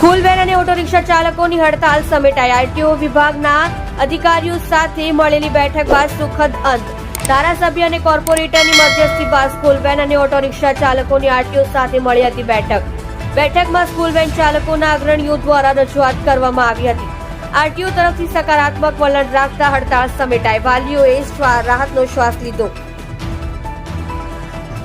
School van અને auto રિક્ષા ચાલકોની હડતાલ સમેટાઈ આરટીઓ વિભાગના અધિકારીઓ સાથે મળેલી બેઠક બાદ સુખદ અંત. ધારાસભ્ય અને કોર્પોરેટરની મધ્યસ્થી બાદ સ્કૂલ વેન અને ઓટો રિક્ષા ચાલકોની આરટીઓ સાથે મળી હતી બેઠક. બેઠકમાં સ્કૂલ વેન ચાલકોના અગ્રણીઓ દ્વારા રજૂઆત કરવામાં આવી હતી. આરટીઓ તરફથી સકારાત્મક વલણ રાખતા હડતાળ સમેટાઈ. વાલીઓએ રાહતનો શ્વાસ લીધો.